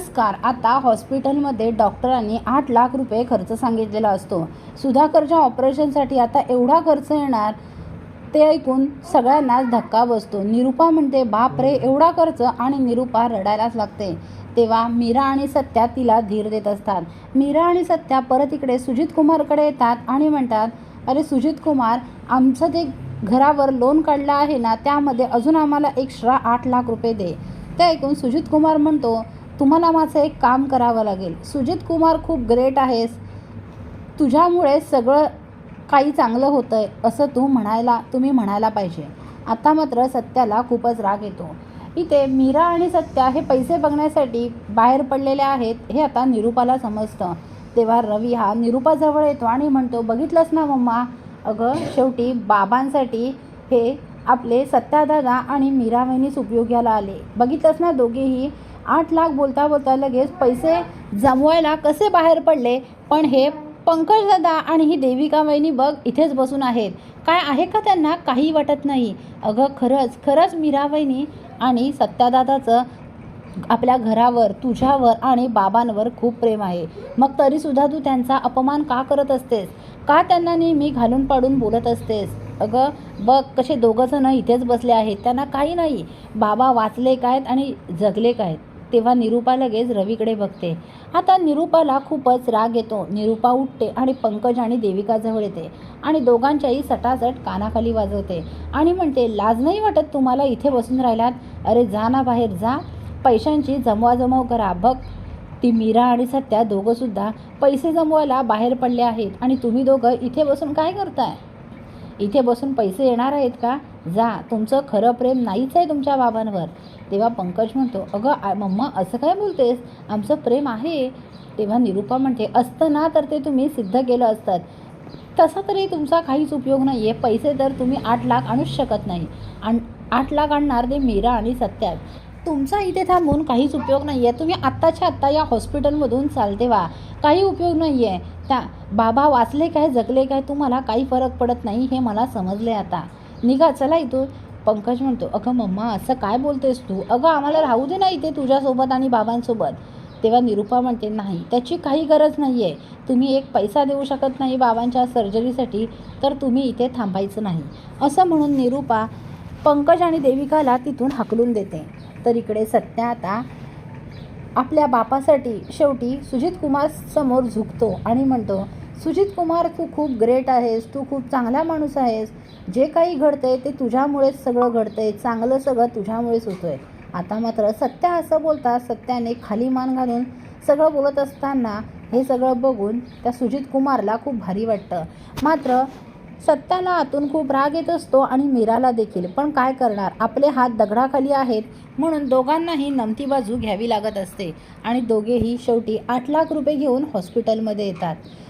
नमस्कार. आता हॉस्पिटलमध्ये डॉक्टरांनी आठ लाख रुपये खर्च सांगितलेला असतो. सुधाकरच्या ऑपरेशनसाठी आता एवढा खर्च येणार ते ऐकून सगळ्यांनाच धक्का बसतो. निरुपा म्हणते बाप रे एवढा खर्च आणि निरुपा रडायलाच लागते. तेव्हा मीरा आणि सत्या तिला धीर देत असतात. मीरा आणि सत्या परत इकडे सुजित कुमारकडे येतात आणि म्हणतात अरे सुजित कुमार आमचं ते घरावर लोन काढलं आहे ना त्यामध्ये अजून आम्हाला एक्स्ट्रा आठ लाख रुपये दे. ते ऐकून सुजित कुमार म्हणतो तुम्हाला माझं एक काम करावं लागेल. सुजित कुमार खूप ग्रेट आहेस. तुझ्यामुळे सगळं काही चांगलं होतं आहे असं तू म्हणायला तुम्ही म्हणायला पाहिजे. आता मात्र सत्याला खूपच राग येतो. इथे मीरा आणि सत्या हे पैसे बघण्यासाठी बाहेर पडलेले आहेत हे आता निरुपाला समजतं. तेव्हा रवी हा निरुपाजवळ येतो आणि म्हणतो बघितलंस ना मम्मा? अगं शेवटी बाबांसाठी हे आपले सत्यादादा आणि मीरा वहिनीच उपयोगाला आले. बघितलंच ना दोघेही? आठ लाख बोलता बोलता लगेच पैसे जमवायला कसे बाहेर पडले? पण हे पंकजदादा आणि ही देविका वहिनी बघ इथेच बसून आहेत. काय आहे का त्यांना काही वाटत नाही? अगं खरंच खरंच मीरा वहिनी आणि सत्यादादाचं आपल्या घरावर तुझ्यावर आणि बाबांवर खूप प्रेम आहे. मग तरीसुद्धा तू त्यांचा अपमान का करत असतेस? का त्यांना नेहमी घालून पाडून बोलत असतेस? अगं बघ कसे दोघंजणं इथेच बसले आहेत. त्यांना काही नाही. बाबा वाचले कायत आणि जगले कायत तेव्हा निरुपा लगेच रवीकडे बघते. आता निरुपाला खूपच राग येतो. निरुपा उठते आणि पंकज आणि देविकाजवळ येते आणि दोघांच्याही सटासट कानाखाली वाजवते आणि म्हणते लाज नाही वाटत तुम्हाला इथे बसून राहिलात? अरे जा ना बाहेर जा. पैशांची जमवाजमव करा. बघ ती मीरा आणि सत्या दोघंसुद्धा पैसे जमवायला बाहेर पडले आहेत आणि तुम्ही दोघं इथे बसून काय करताय? इथे बसून पैसे येणार आहेत का? जा. तुमचं खरं प्रेम नाहीच आहे तुमच्या बाबांवर. तेव्हा पंकज म्हणतो अगं मम्मा असं काय बोलतेस? आमचं प्रेम आहे. तेव्हा निरुपा म्हणते असतं ना तर ते तुम्ही सिद्ध केलं असतात तसा तरी तुमचा काहीच उपयोग नाही आहे पैसे तर तुम्ही आठ लाख आणूच शकत नाही. आण आठ लाख आणणार ते मीरा आणि सत्यात तुमचा इथे थांबून काहीच उपयोग नाही आहे तुम्ही आत्ताच्या आत्ता या हॉस्पिटलमधून चालते वा काही उपयोग नाही आहे त्या बाबा वाचले काय जगले काय तुम्हाला काही फरक पडत नाही हे मला समजले आता. निघा चला इथून. पंकज म्हणतो अगं मम्मा असं काय बोलतेस तू? अगं आम्हाला राहू दे ना इथे तुझ्यासोबत आणि बाबांसोबत. तेव्हा निरुपा म्हणते नाही त्याची काही गरज नाही आहे तुम्ही एक पैसा देऊ शकत नाही बाबांच्या सर्जरीसाठी तर तुम्ही इथे थांबायचं नाही. असं म्हणून निरुपा पंकज आणि देविकाला तिथून हाकलून देते. तर इकडे सत्या आता आपल्या बापासाठी शेवटी सुजित कुमार समोर झुकतो आणि म्हणतो सुजित कुमार तू खूप ग्रेट आहेस तू खूप चांगला माणूस आहेस. जे काही घडतंय ते तुझ्यामुळेच सगळं घडतंय चांगलं सगळं तुझ्यामुळेच होतंय. आता मात्र सत्या असं बोलता सत्याने खाली मान घालून सगळं बोलत असताना हे सगळं बघून त्या सुजित कुमारला खूप भारी वाटतं. मात्र सत्याला आतून खूप राग येत असतो आणि मीराला देखील. पण काय करणार? आपले हात दगडाखाली आहेत म्हणून दोघांनाही नमती बाजू घ्यावी लागत असते आणि दोघेही शेवटी आठ लाख रुपये घेऊन हॉस्पिटलमध्ये येतात.